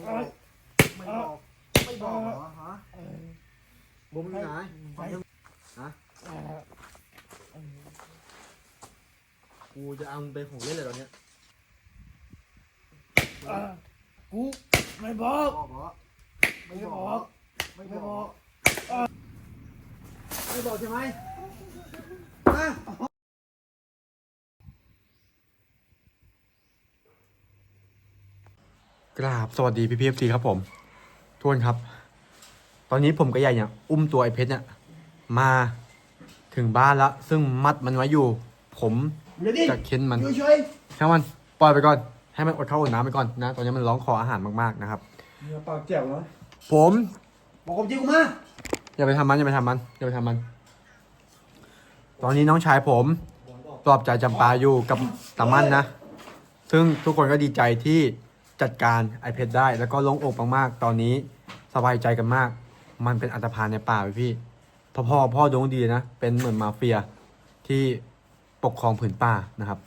ไม่บอกไม่บอกไม่บอกเหรอฮะบุ้มอยู่ไหนฟังยังฮะกูจะเอามึงเป็นของเล่นเลยตอนเนี้ยกูไม่บอกบอกเหรอไม่ไม่บบออกกไม่ไม่บบออกกไม่บอกใช่ไหมฮะ กราบสวัสดีพี่พีเอฟซีครับผมทุกคนครับ ตอนนี้ผมกับยายเนี่ย อุ้มตัวไอ้เพชรเนี่ยมาถึงบ้านแล้วซึ่งมัดมันไว้อยู่ ผมเดี๋ยวดิจะเค้นมันอยู่เฉยช่างมันปล่อยไปก่อน ให้มันอดข้าวอดน้ำไปก่อนนะ ตอนนี้มันร้องขออาหารมากๆนะครับเนื้อปากแจ๋วนะผมบอกผมจริงกูมาอย่าไปทำมันอย่าไปทำมันอย่าไปทำมัน ตอนนี้น้องชายผมปลอบใจจำปาอยู่กับตามันนะ ซึ่งทุกคนก็ดีใจที่ จัดการไอเพชรได้แล้วก็โลงอกมากๆ ตอนนี้สบายใจกันมาก มันเป็นอันตรพานในป่าไปพี่พ่อพ่อพ่อดงดีนะ เป็นเหมือนมาเฟียที่ปกครองผืนป่านะครับ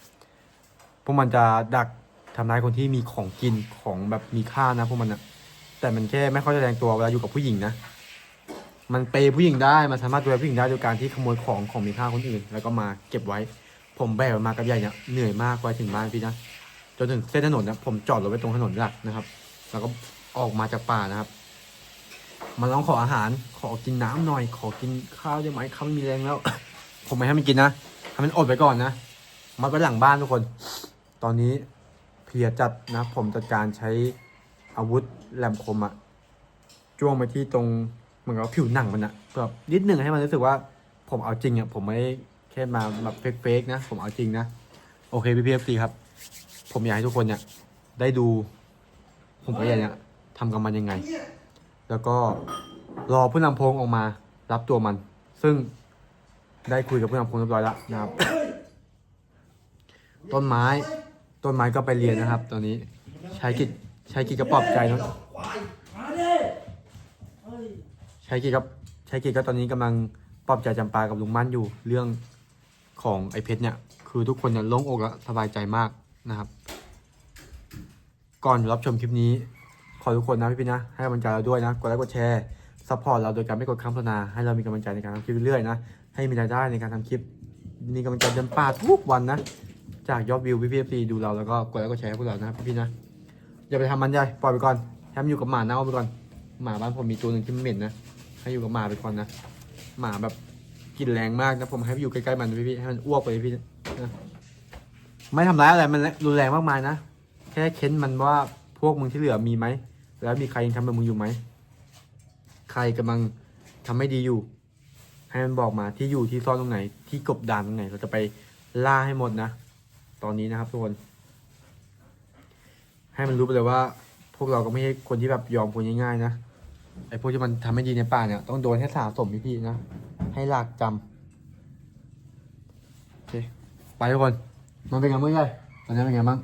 พวกมันจะดักทำร้ายคนที่มีของกินของแบบมีค่านะพวกมันนะแต่มันแค่ไม่ค่อยแสดงตัวเวลาอยู่กับผู้หญิงนะ มันเปย์ผู้หญิงได้ มันสามารถดูแลผู้หญิงได้โดยการที่ขโมยของของมีค่าคนอื่น แล้วก็มาเก็บไว้ ผมแบกมากับใหญ่เนี่ยเหนื่อยมากกว่าถึงบ้านพี่นะ จนถึงเส้นถนนนะผมจอดรถไว้ตรงถนนหลักนะครับ แล้วก็ออกมาจากป่านะครับ มันร้องขออาหาร ขอกินน้ำหน่อย ขอกินข้าวได้ไหมข้าวไม่มีแรงแล้ว ผมไม่ให้มันกินนะให้มันอดไปก่อนนะมาไปหลังบ้านทุกคน ตอนนี้เพียจัดนะ ผมจัดการใช้อาวุธแหลมคมอะจ้วงไปที่ตรงเหมือนกับผิวหนังมันอะแบบนิดหนึ่งให้มันรู้สึกว่า ผมเอาจริงอะผมไม่แค่มาแบบเฟกๆนะ ผมเอาจริงนะ โอเคพี่พีเอฟซีครับ ผมอยากให้ทุกคนเนี่ย ได้ดู ผมกับยายเนี่ยทำกับมันยังไง แล้วก็รอผู้นำพงออกมา รับตัวมัน ซึ่งได้คุยกับผู้นำพงเรียบร้อยแล้วนะครับ ต้นไม้ ต้นไม้ก็ไปเรียนนะครับ ตอนนี้ใช้กิจใช้กิจกระปลอบใจนะมายใช้กิจกับใช้กิจก็ตอนนี้กำลังปลอบใจจำปากับลุงมั่นอยู่เรื่องของไอเพชรเนี่ย คือทุกคนเนี่ยโล่งอกและสบายใจมากนะครับ ก่อนรับชมคลิปนี้ ขอทุกคนนะพี่พี่ๆนะ ให้กำลังใจเราด้วยนะ กดไลค์กดแชร์ซัพพอร์ตเราโดยการไม่กดคำโฆษณาให้เรามีกำลังใจในการทำคลิปเรื่อยๆนะ ให้มีรายได้ในการทำคลิป มีกำลังใจเดินป่าทุกวันนะ จากยอดวิวพี่พี่ๆดูเราแล้วก็กดไลค์กดแชร์ให้พวกเรานะพี่พี่ๆนะ อย่าไปทำมันใหญ่ปล่อยไปก่อนให้มันอยู่กับหมาเน่าไปก่อน หมาบ้านผมมีตัวหนึ่งที่มันเหม็นนะ ให้อยู่กับหมาไปก่อนนะ หมาแบบกลิ่นแรงมากนะผมให้ไปอยู่ใกล้ๆมันพี่พี่ๆให้มันอ้วกไปพี่นะ ไม่ทำร้ายอะไรมันรุนแรงมากมายนะ แค่เค้นมันว่าพวกมึงที่เหลือมีไหม แล้วมีใครยังทำแบบมึงอยู่ไหม ใครกำลังทำไม่ดีอยู่ ให้มันบอกมาที่อยู่ที่ซ่อนตรงไหน ที่กบดานตรงไหน เราจะไปล่าให้หมดนะ ตอนนี้นะครับทุกคน ให้มันรู้ไปเลยว่า พวกเราก็ไม่ใช่คนที่แบบยอมคนง่ายๆนะ ไอ้พวกที่มันทำไม่ดีในป่าเนี่ย ต้องโดนให้สะสมพี่ๆนะ ให้หลากจำโอเค ไปทุกคน มันเป็นไงบ้างยายตอนนี้เป็นไงบ้าง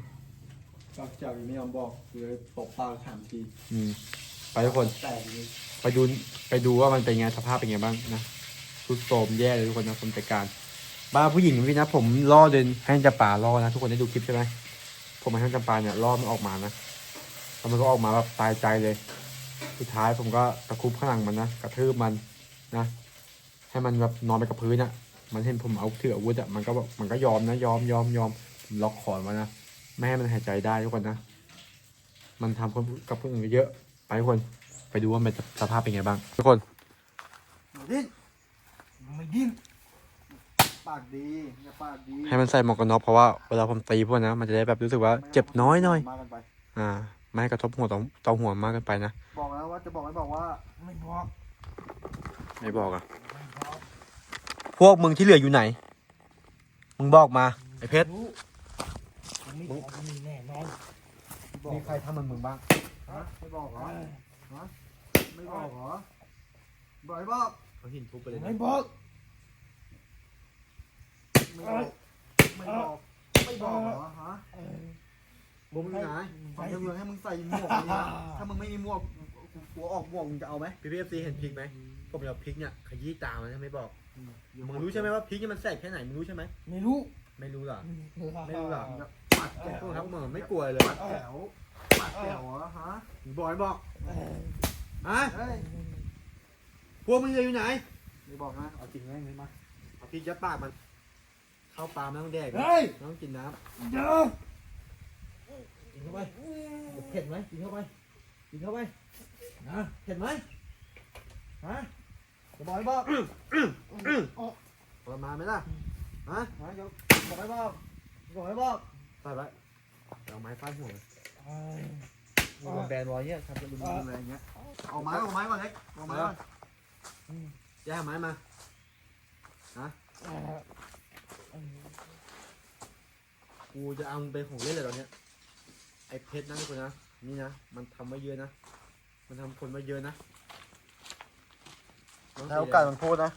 ปากแจ๋วยังไม่ยอมบอกเลยตบปากถามทีอืมไปทุกคน แตกเลยไปดูไปดูว่ามันเป็นไงสภาพเป็นไงบ้างนะทุดโทรมแย่เลยทุกคนนะคนจัดการ บ้าผู้หญิงพี่นะ ผมล่อเดินให้จำปาล่อนะทุกคนได้ดูคลิปใช่ไหมผมให้จำปาเนี่ยล่อมันออกมานะแล้วมันก็ออกมาแบบตายใจเลย สุดท้ายผมก็ตะครุบข้างหลังมันนะกระทืบมันนะ ให้มันแบบนอนไปกับพื้นอะมันเห็นผมเอาถืออาวุธอะมันก็แบบมันก็ยอมนะยอมยอมยอมผมล็อกคอมันนะ ไม่ให้มันหายใจได้ทุกคนนะ มันทำคนกับคนอื่นเยอะ ไปทุกคน ไปดูว่ามันจะสภาพเป็นไงบ้าง ทุกคนอย่าดิ้นไม่ดิ้น ปากดีอย่าปากดีให้มันใส่หมวกกันน็อกเพราะว่าเวลาผมตีพวกนะมันจะได้แบบรู้สึกว่าเจ็บน้อยหน่อย มากันไป อ่า ไม่ให้กระทบหัวต่อต่อหัวมากเกินไปนะ บอกแล้วว่าจะบอกให้บอกว่าไม่บอกไม่บอกอะ ไม่บอกพวกมึงที่เหลืออยู่ไหน มึงบอกมาไอ้เพชร รู้มัน ไม่บอกมันมีแน่นอนบอกมีใครทำมันมึงบ้างฮะไม่บอกเหรเอออไม่บอกเหรอบอกให้บอกเขาหินทุบไปเลยไม่บอกไม่บอกไม่บอกไม่บอกเหรอฮะเออบุ้มอยู่ไหนฟังเมืองให้มึงใส่หมวกนี่นะถ้ามึงไม่มีหมวกหัวออกหมวกมึงจะเอาไหมพี่พีเอฟซีเห็นพริกไหมผมเอาพริกเนี่ยขยี้ตามันไม่บอกมึงรู้ใช่ไหมว่าพริกเนี่ยมันแสบแค่ไหนมึงรู้ใช่ไหมไม่รู้ไม่รู้หรอไม่ไม่รู้หรอ ปัดแจ๋พวกวครับเหมือนไม่กลัวเลยปัดแจ๋วปัดแจ๋วเหรอฮะมมึงบอกไม่บอกเออฮะเฮ้ยพวกมึงเหลืออยู่ไหนไม่บอกนะเอาจริงไหมไม่มาเอาพริกยัดปากมันเข้าปลาไม่ต้องแดกนะเฮ้ยไม่ต้องกินน้เดี๋ยวกินเข้าไปเผ็ดไหมกินเข้าไปกินเข้าไปนะเผ็ดไหมฮะจะบอกให้บอกำประมาณไหมล่ะฮะฮะจะบอกให้บอกบอกให้บอก ใส่ไว้เอาไม้ฟาดหัวเลยเอ้ยมีคนแบนไว้เนี่ยทำจะรุนแรงอะไรอย่างเงี้ยเอาไม้เอาไม้ก่อนเล็กเอาไม้ก่อนย่าเอาไม้มาเออเออกูจะเอามึงเป็นของเล่นเลยตอนเนี้ยไอ้เพชรนะทุกคนนะนี่นะมันทำมาเยอะนะมันทำคนมาเยอะนะให้โอกาสมันพูดนะ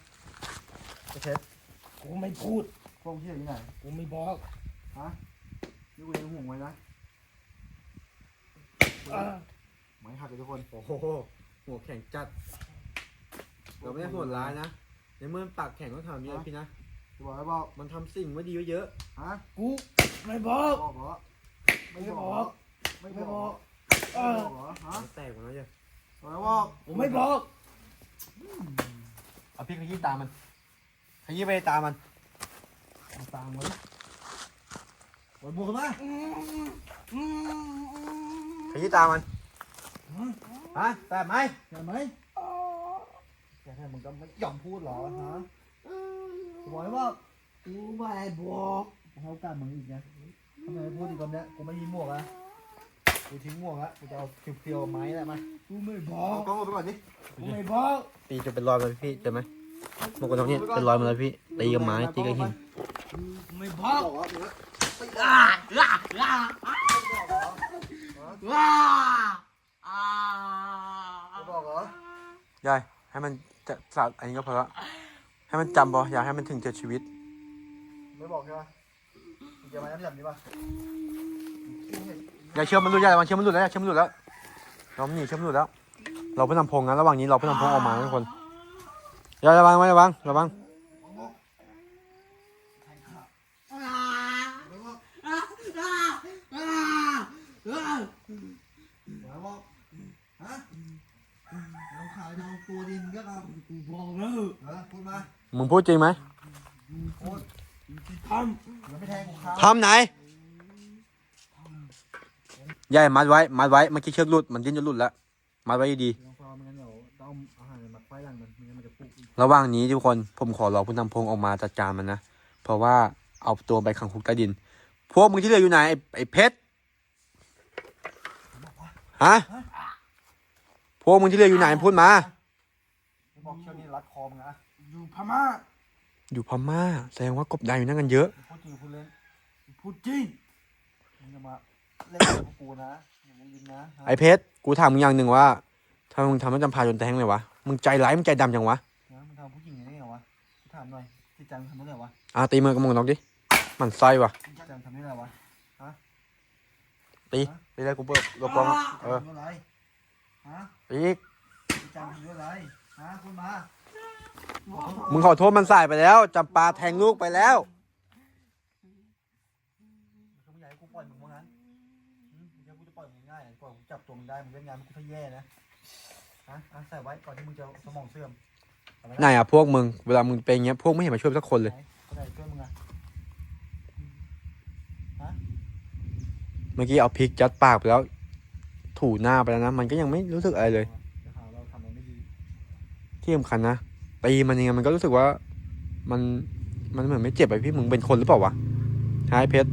ไอ้เพชรกูไม่พูดพวกที่อยู่ที่ไหนกูไม่บอก นี่กูยังห่วงไว้นะเออไม้หักเลยทุกคน โอ้โหหัวแข็งจัด เราไม่ได้โหดร้ายนะ ในเมื่อมันปากแข็งก็ทำอย่างนี้นะพี่นะ จะบอกให้บอกมันทำสิ่งไม่ดีไว้เยอะ ฮะกูไม่บอกบอกเหรอไม่ไม่บบออกกไม่บอกเอไม่อบอกเหรอฮะมันแตกหมดแล้วเนี่ยบอกให้บอกกูไม่บอก เอาพริกขยี้ตามัน ขยี้ไปในตามัน เอาตังค์ไว้ ปล่อยบวกกันมาขยี้ตามันฮะแตกไหมเห็นไหมแค่มึงก็ไม่ยอมพูดหรอฮะบอกให้บอกกูไม่บอกกูให้โอกาสมึงอีกนะทำไมไม่พูดอีกคนเนี้ยกูไม่มีหมวกอะกูทิ้งหมวกละกูจะเอาเพียวๆไม้แหละมากูไม่บอกกล้องไปก่อนดิกูไม่บอกตีจนเป็นรอยเลยพี่เจ็บไหมหมวกกันน็อกเนี่ยเป็นรอยมาแล้วพี่ตีกับไม้ตีกับหินไม่บอก อกเหรอมึงอะอ่าอ่าอ่าบอกเหรออ่าอ่าจะบอกเหรอยายให้มันจะสาดอันนี้ก็พอละให้มันจำบออยากให้มันถึงเจอชีวิต ไม่บอกใช่ปะมึงจะมาย้ำแบบนี้ปะอย่าเชื่อมันหลุดอย่าระวังเชื่อมันหลุดแล้วอย่าเชื่อมันหลุดแล้วเราหนีเชื่อมันหลุดแล้ว เราเพิ่งนำพงนะระหว่างนี้เราเพิ่งนำพงออกมานะทุกคนอย่าระวังไว้ระวังระวัง ไม่บอกไม่บอกฮะเราขายเราตัวดินก็เอา กูบอกแล้ว เออพูดมา มึง พูดจริงไหมทำไหนยายมัดไว้ มัดไว้เมื่อกี้เชือกหลุด มันดิ้นจะหลุดแล้ว มัดไว้ดีลองฟังไม่งั้นเดี๋ยวต้องเอาอาหาระหว่างนี้ทุกคน ผมขอรอผู้นำพงออกมาจัดการมันนะ เพราะว่าเอาตัวไปขังคุกใต้ดิน พวกมึงที่เหลืออยู่ไหน ไอ้เพชร ฮะ พวกมึงที่เหลืออยู่ไหนพูดมาไม่บอกเชือกนี้รัดคอมึงนะ พม่าอยู่พม่า แสดงว่ากบดานอยู่นั่นกันเยอะ พูดจริงพูดเล่นพูดจริงมึงจะมาเล่นกับพวกกูนะอย่ามึงยินนะฮะไอ้เพชรกูถามมึงอย่างหนึ่งว่าทำไมมึงทำให้จำพาจนแทงเลยวะมึงใจร้ายมึงใจดำจังวะนะมึงทำผู้หญิงอย่างนี้เหรอวะกูถามหน่อยจิตใจมึงทำได้ไงวะอะตีมือกับมึงน็อกดิมันไส้วะจิตใจมึงทำได้ไงวะตีตีเลยกูเปิดรบกล้องอะเออทำด้วยอะไรฮะอีก จิตใจมึงทำด้วยอะไรฮะพูดมา มึงขอโทษมันสายไปแล้วจำปาแทงลูกไปแล้วเขาไม่อยากให้กูปล่อยมึงว่างั้นหืมมึงจะกูจะปล่อยมึงง่ายๆปล่อยกูจับตัวมึงได้มึงเล่นงานมึงกูถ้าแย่นะฮะอะใส่ไว้ก่อนที่มึงจะสมองเสื่อมเอาไว้ไหนอะพวกมึงเวลามึงเป็นอย่างเงี้ยพวกไม่เห็นมาช่วยสักคนเลย ไหนคนไหนช่วยมึงอะเมื่อกี้เอาพริกยัดปากไปแล้ว ถูหน้าไปแล้วนะมันก็ยังไม่รู้สึกอะไรเลย จะหาเราทำอะไรไม่ดี ที่สำคัญนะ ตีมันยังไงมันก็รู้สึกว่า มันมันเหมือนไม่เจ็บไปพี่มึงเป็นคนหรือเปล่าวะฮายเพชร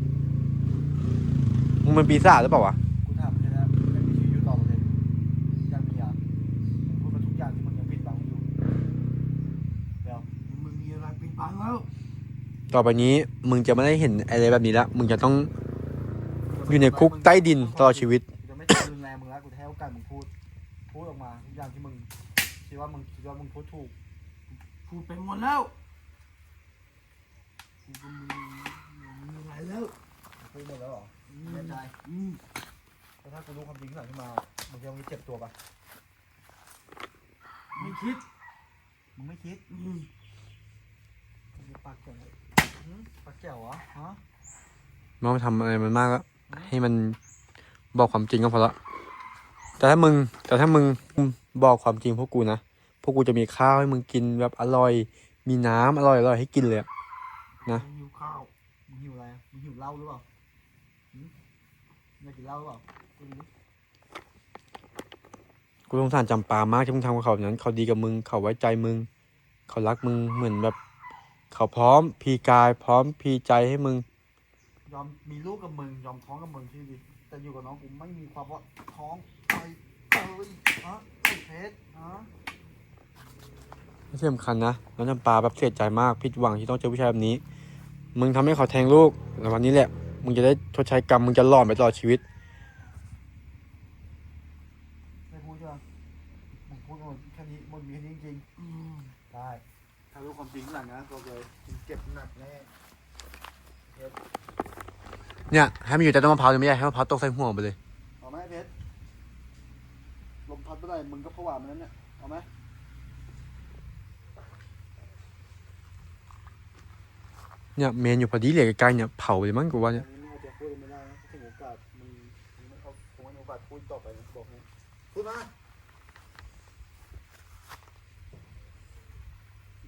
มึงเป็นปีศาจหรือเปล่าวะกูถามเลยนะมึงยังมีชีวิตอยู่ต่อไปเลยยังมีอะมึงพูดมาทุกอย่างที่มึงยังปิดบังอยู่เดี๋ยวมึงมีอะไรปิดบังแล้ว ต่อไปนี้มึงจะไม่ได้เห็นอะไรแบบนี้ละมึงจะต้องอยู่ในคุกใต้ดินตลอดชีวิตกูจะไม่ทำรุนแรงมึงแล้วกูจะให้โอกาสมึงพูด พูดออกมาทุกอย่างที่มึงคิดว่ามึงคิดว่ามึงพูดถูก พูดไปหมดแล้วกูก็มีมีอะไรแล้วพูดหมดแล้วเหรอแน่ใจอืมแล้วถ้ากูรู้ความจริงหลังขึ้นมามึงจะมีเจ็บตัวปะไม่คิดมึงไม่คิดอืมมึงมีปากแจ๋วหืมปากแจ๋วเหรอฮะไมต้องทำอะไรมันมากแล้วให้มันบอกความจริงก็พอละแต่ถ้ามึง แต่ถ้ามึงบอกความจริงพวกกูนะ พวกกูจะมีข้าวให้มึงกินแบบอร่อย มีน้ำอร่อยอร่อยให้กินเลยอะนะมึงหิวข้าวมึงหิวอะไรมึงหิวเหล้าหรือเปล่าหืมอยากกินเหล้าหรือเปล่าพูดดิกูสงสารจำปามากที่มึงทำกับเขาแบบนั้น เขาดีกับมึง เขาไว้ใจมึง เขารักมึงเหมือนแบบ เขาพร้อมพลีกาย พร้อมพลีใจให้มึง ยอมมีลูกกับมึงยอมท้องกับมึงที่ดีแต่อยู่กับน้องกูไม่มีความว่าท้องไปเอ้ยฮะไอ้เพชรฮะ ไม่สำคัญนะน้องจำปาแบบเสียใจมากผิดหวังที่ต้องเจอผู้ชายแบบนี้ มึงทำให้เขาแทงลูกแล้ววันนี้แหละ มึงจะได้ชดใช้กรรม มึงจะหลอนไปตลอดชีวิตไม่พูดใช่ไหมมึงพูดหมดแค่นี้หมดมีแค่นี้จริงอืมๆได้ถ้ารู้ความจริงข้างหลังนะบอกเลยมึงเจ็บหนักแน่เพชรเนี่ยให้มันอยู่แต่ต้นมะพร้าวเลยไม่ได้ให้มะพร้าวตกใส่หัวไปเลยเอาไหมเพชรลมพัดเมื่อไหร่มึงก็ผวามันนั้นเนี่ยเอาไหม เนี่ยเมนอยู่พอดีเลยใกล้ๆเนี่ยเผาเลยมั้งกูว่าเนี่ยอันนี้จะพูดไม่ได้นะถึงโอกาสมึงมึงไม่เอาคงไม่มีโอกาสพูดต่อไปนะบอกให้พูดมา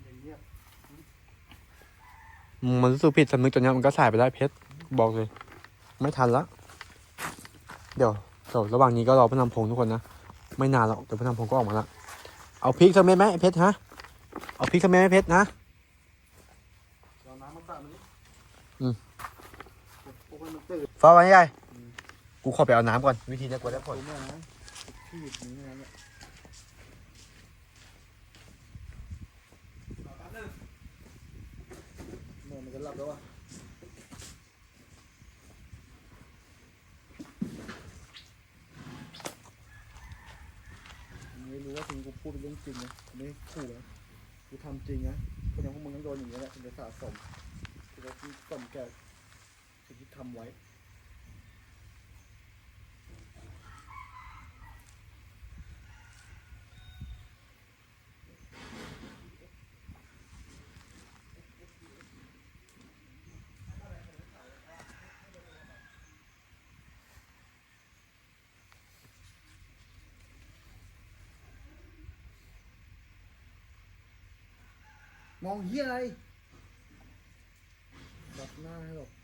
อย่างเงียบมันรู้สึกผิดสำนึกจนเนี้ยมันก็สายไปได้เพชรบอกเลย ไม่ทันละเดี๋ยวเดี๋ยวระหว่างนี้ก็รอพระนำพงษ์ทุกคนนะไม่นานหรอกเดี๋ยวพระนำพงษ์ก็ออกมาละเอาพริกสักเม็ดไหมไอ้เพชรฮะเอาพริกสักเม็ดไหมเพชรนะ เอาน้ำมาสาดมันนี่ อืม พวกมันตื่น ฟ้าวันใหญ่กูขอไปเอาน้ำก่อน วิธีเนี้ยกูได้ผลมันจะหลับแล้วอะไม่รู้ว่าสิ่งกูพูดเป็นเรื่องจริงนะไม่ขู่นะกูทำจริงนะคนอย่างพวกมึงต้องโดนอย่างนี้แหละถึงจะสะสมถึงจะสมแก่ สิ่งที่ทำไว้ มองเฮียอะไรดับหน้าให้หรอก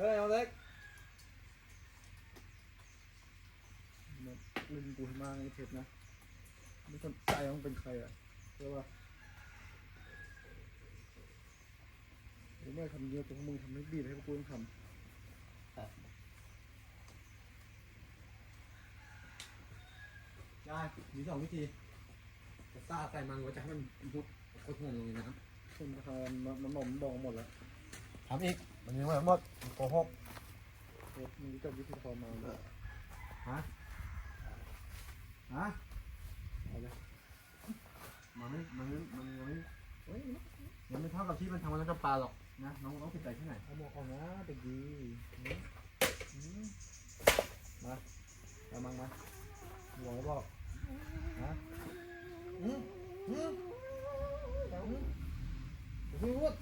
เฮ้ยเอาเล็กมาเล่นกูให้มากไอ้เพชรนะ ไม่สนใจว่ามึงเป็นใครอะใช่ป่ะเดี๋ยวไม่ทำเยอะแต่พวกมึงทำให้บีบให้พวกกูต้องทำได้มีสองวิธีจะซ่าใส่มันหรือว่าจะให้มันมุดโคตรห่วงลงในน้คุณทำมันมันมันบอกหมดแล้วำทำอีก มันยังไม่หมดโกหกเพชรมึงรู้จักวิธีทรมานไหมฮะฮะมันไม่มันไม่มันยังไม่เฮ้ยยังไม่เท่ากับที่มันทำมันแล้วจะปลาหรอกนะน้องน้องติดใจที่ไหนเอาบอกก่อนนะเด็กดีอืมอืมมาเอามังมาบอกแล้วบอกฮะอืมอืมเอาอืมไม่พูด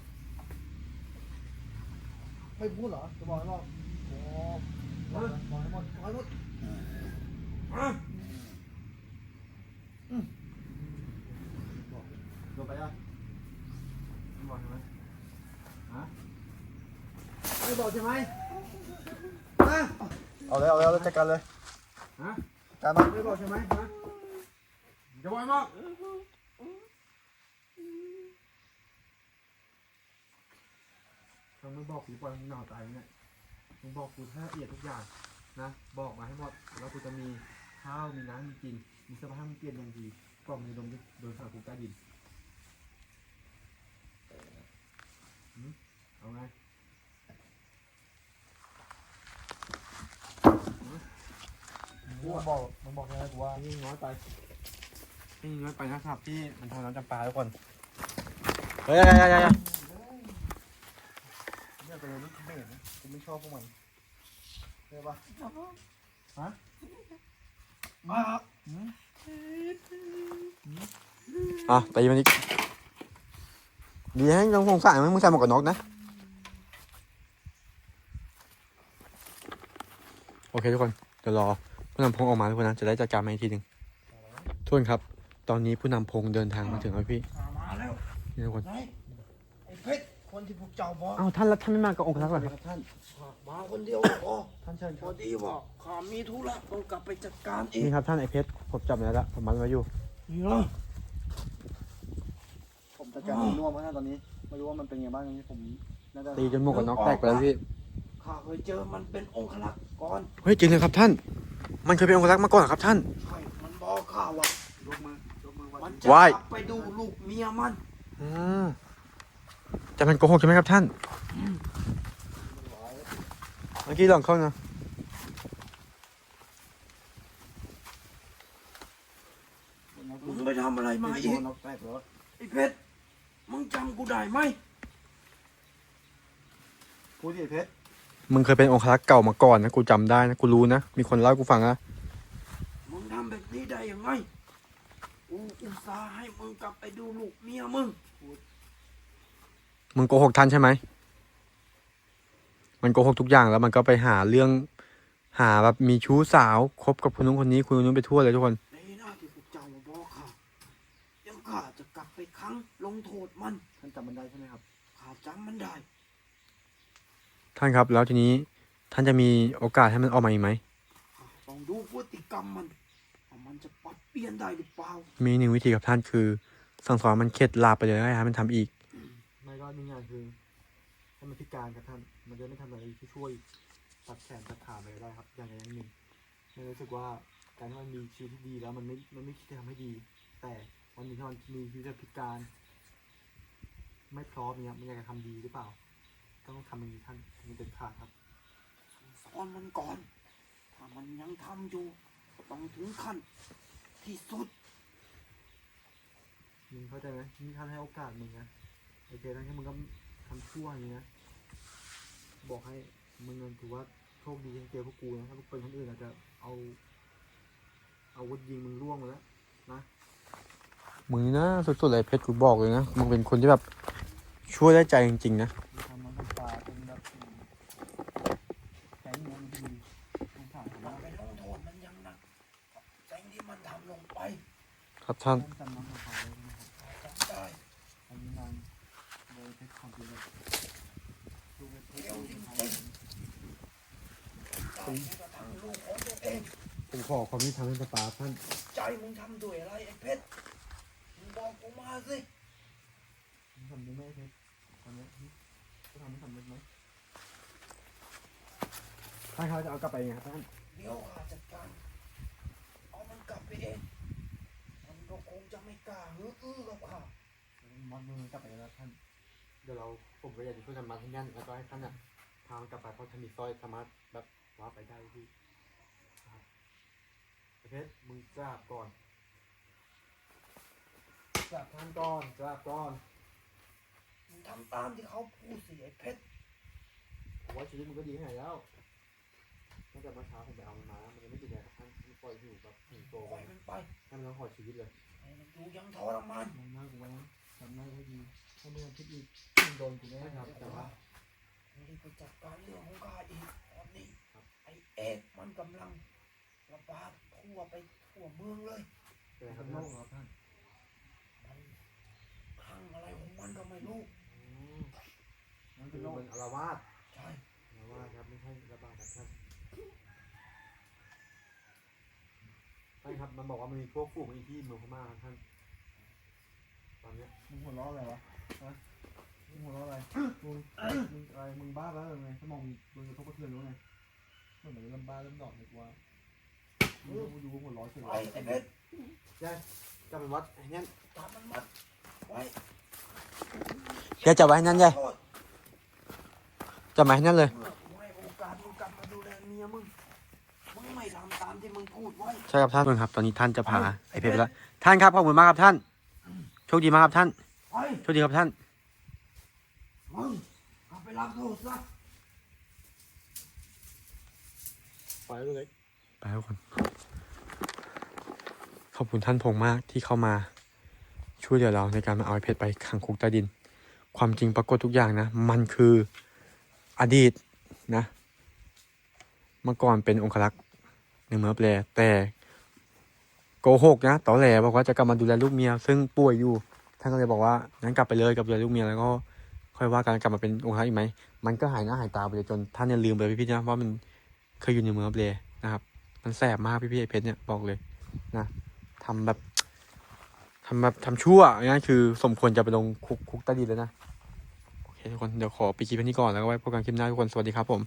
ไม่พูดเหรอจะบอกให้บอกโอ้บอกนะบอกให้หมดบอกให้หมดอะอืมบอกลงไปอะไม่บอกใช่ไหมฮะไม่บอกใช่ไหมฮะเอาเลยเอาเลยเอาเลยจัดการเลยฮะการมาไม่บอกใช่ไหมฮะจะบอกมั้งต้อ งไม่บอกกูปล่อยมึงหน่าตายเนี่ยมึงบอกกูให้ละเอียดทุกอย่างนะ บอกมาให้หมดแล้วกูจะมีข้าวมีน้ำกิน มีเสื้อผ้ามึงเปลี่ยนอย่างดีกล่องมีลมโดยสารกูใต้ดินหืมเอาไงกูบอกมึงบอกยังไงกูว่านี่น้อยไปนี่น้อยไปนะครับที่มันทำน้ำจำปาทุกคน เฮ้ยอย่าอย่าอย่าเนี่ย เป็นรื่องที่ไม่เห็นนะกูไม่ชอบพวกมันใช่ปะมาอะตีมันอีกดีให้ยังสงสารมึงมึงใส่หมวกกันน็อกนะ โอเคทุกคน เดี๋ยวรอผู้นำพงออกมาทุกคนนะ จะได้จัดการมาอีกทีหนึ่งทุกคนครับ ตอนนี้ผู้นำพงเดินทางมาถึงแล้วพี่ มาแล้วนี่ทุกคน ไหนไอ้เพชร คนที่พวกเจ้าบอกอ้าวท่านแล้วท่านไม่มากับองค์รักษ์เหรอครับท่านมาคนเดียวพอท่านเชิญคพรัอบดีว่าข้ามีธุระต้องกลับไปจัดการเอนี่งครับท่านไอเพชรผมจับมาแล้วละผมมัดไว้อยู่นี่เหรอผมจัดการน่วมแล้วนะตอนนี้ไม่รู้ว่ามันเป็นไงบ้างตอนนี้ผมน่าจะตีจนหมวกกันน็อกแตกไปแล้วพี่ข้าเคยเจอมันเป็นองค์ลักษ์ก่อนเฮ้ยจริงเลยครับท่าน มันเคยเป็นองค์รักษ์มาก่อนเหรอครับท่านใช่มันบอกข้าว่ายกมือยกมือไว้มันจะไหว้กลับไปดูลูกเมียมันอืม จะเป็นโกหกใช่ไหมครับท่าน เมื่อกี้ลองเข้านะมึงไปทำอะไรมาตีอีโดกนน็อกแตกแล้วไอ้เพชร มึงจำกูได้ไหมพูดดิเพชร มึงเคยเป็นองค์รักษ์เก่ามาก่อนนะ กูจำได้นะ กูรู้นะ มีคนเล่าให้กูฟังนะ มึงทำแบบนี้ได้ยังไง กูอุตส่าห์ให้มึงกลับไปดูลูกเมียมึง มึงโกหกท่านใช่ไหม มันโกหกทุกอย่างแล้วมันก็ไปหาเรื่องหาแบบมีชู้สาวคบกับคนนู้นคนนี้คนนู้นไปทั่วเลยทุกคน ในหน้าที่พวกเจ้ามาบอกข้าเดี๋ยวข้าจะกลับไปครั้งลงโทษมันท่านจำมันได้ใช่ไหมครับข้าจำมันได้ ท่านครับแล้วทีนี้ท่านจะมีโอกาสให้มันออกมาอีกไหมข้าต้องดูพฤติกรรมมันว่ามันจะปรับเปลี่ยนได้หรือเปล่า มีหนึ่งวิธีกับท่านคือ สั่งสอนมันเข็ดหลาบไปเลยให้มันทำอีก ไม่ก็นี่งานคือให้มันพิการครับท่าน มันจะไม่ทำอะไรที่ช่วยตัดแขนตัดขาไปได้ครับ อย่างใดอย่างหนึ่งไม่รู้สึกว่าการที่มันมีชีวิตที่ดีแล้วมันไม่มันไม่คิดจะทำให้ดี แต่วันหนึงถ้ามันมีชีวิตที่พิการ ไม่พร้อมเนี่ยมันอยากจะทำดีหรือเปล่า ต้องทำอย่างนี้ท่านมันเด็ดขาดครับสอนมันก่อน ถ้ามันยังทำอยู่ก็ต้องถึงขั้นที่สุด มึงเข้าใจไหมนี่ท่านให้โอกาสมึงนะ โอเคทั้งที่มึงก็ทำชั่วอย่างนี้นะ บอกให้มึงถือว่าโชคดีที่เจอพวกกูนะถ้าพวกเป็นคนอื่นอาจจะเอาเอาอาวุธยิงมึงร่วงมาแล้วนะมึงนี่นะสุดๆเลยเพชรกูบอกเลยนะมึงเป็นคนที่แบบช่วยได้ใจจริงๆนะทำมันเป็นปลาเป็นแบบใจเงินดีสงสารเราไปลงโทษมันอยังหนักกับสิ่งที่มันทำลงไป ครับท่าน ท่านจำน้ำมันขาวเลยนะครับ จำได้ อันนี้งานโดยเพชรของจริงเลยดูเพชร เดียวจริงๆได้ แม้กระทั่งลูกของตัวเองผมขอความยุติธรรมให้ป้าท่าน ใจมึงทำด้วยอะไรไอ้เพชร มึงบอกกูมาสิ มึงทำได้ไหมเพชรตอนเนี้ยจะทำให้สำเร็จไหมท่านเขาจะเอากลับไปยังไงครับท่าน เดี๋ยวข้าจัดการ เอามันกลับไปเอง มันก็คงจะไม่กล้าฮืออื้อกับข้ามัดมือกลับไปแล้วท่าน เดี๋ยวเราผมก็อยากจะช่วยทำมาที่นั่นแล้วก็ให้ท่านอะพามันกลับไปเพราะท่านมีสร้อยสามารถแบบ ว่าไปได้พี่ครับเพชรมึงกราบก่อนกราบท่านก่อนกราบก่อนมึงทำตามที่เขาพูดสิไอ้เพชรผมว่าชีวิตมึงก็ดีแค่ไหนแล้วตั้งแต่เมื่อเช้าผมไปเอามันมามันยังไม่กินยากับท่านมันปล่อยอยู่แบบถึงโตปไปล่อยมันไปท่านไม่ต้องขอชีวิตเลยให้มันอยู่อยังทรมานมองหน้ากูไว้นะทำหน้าให้ดีถ้าไม่ทำคิดอีกมึงโดนกูแน่ครับแต่ว่า มึงรีบไปจัดการเรื่องของข้าอีกตอนนี้ ไอ้เอกมันกำลังระบาดทั่วไปทั่วเมืองเลยเป็นไงคทำรับโลท่านกเหรอท่านมันคลั่งอะไรของมันก็ไม่รู้นั่นคืคืออโลกมันอารวาสใช่อารวาสครับไม่ใช่ระบาดครับท่านใช่ครับมันบอกว่ามันมีพวกฝูงอีกที่เมืองพม่าครับท่าน ตอนเนี้ยมึงหัวเราะอะไรวะฮะมึงหัวเราะอะไรมึงมึงอะไรมึงบ้าแล้วหรือไงสมองมึงกระทบกระเทือนหรือไง เหมือนเริ่มบ้าเริ่มดอกเลยกูว่ามึงดูดูหัวเร้อนเฉยไอ้ไอ้เพชรจะเป็นวัดไอ้เนี่ยจับมันมัดไว้แกจับไว้ให้นั่นยายโทษจับไว้ให้นั่นเลยเมื่อกูให้โอกาสมึงกลับมาดูแลเมียมึง มึงไม่ทำตามที่มึงพูดไว้ ใช่ครับท่านครับ ตอนนี้ท่านจะพาไอ้เพชรไปแล้วท่านครับขอบคุณมากครับท่าน โชคดีมากครับท่าน ไป โชคดีครับท่าน มึงเอาไปรับโทษซะ ไปเลยไปทุกคน ขอบคุณท่านพงษ์มากที่เข้ามาช่วยเหลือเราในการมาเอาไอเพชรไปขังคุกใต้ดิน ความจริงปรากฏทุกอย่างนะ มันคืออดีตนะ เมื่อก่อนเป็นองครักษ์ในเมืองรับแลแต่โกหกนะตอแหลบอกว่าจะกลับมาดูแลลูกเมีย ซึ่งป่วยอยู่ ท่านก็เลยบอกว่างั้นกลับไปเลยกลับดูแลลูกเมียแล้วก็ค่อยว่ากันกลับมาเป็นองครักษ์อีกไหม มันก็หายหน้าหายตาไปเลยจนท่านเนี่ยลืมไปพี่ๆนะว่ามัน เคยอยู่ในเมืองรับลนะครับ มันแสบมากพี่ๆไอเพชรเนี่ยบอกเลยนะทำแบบทำแบบทำชั่วงั้นคือ สมควรจะไปลงคุกคุกใต้ดินแล้วนะโอเคทุกคนเดี๋ยวขอไปคลิปนี้ก่อนแล้วก็ไว้พบกันคลิปหน้าทุกคนสวัสดีครับผม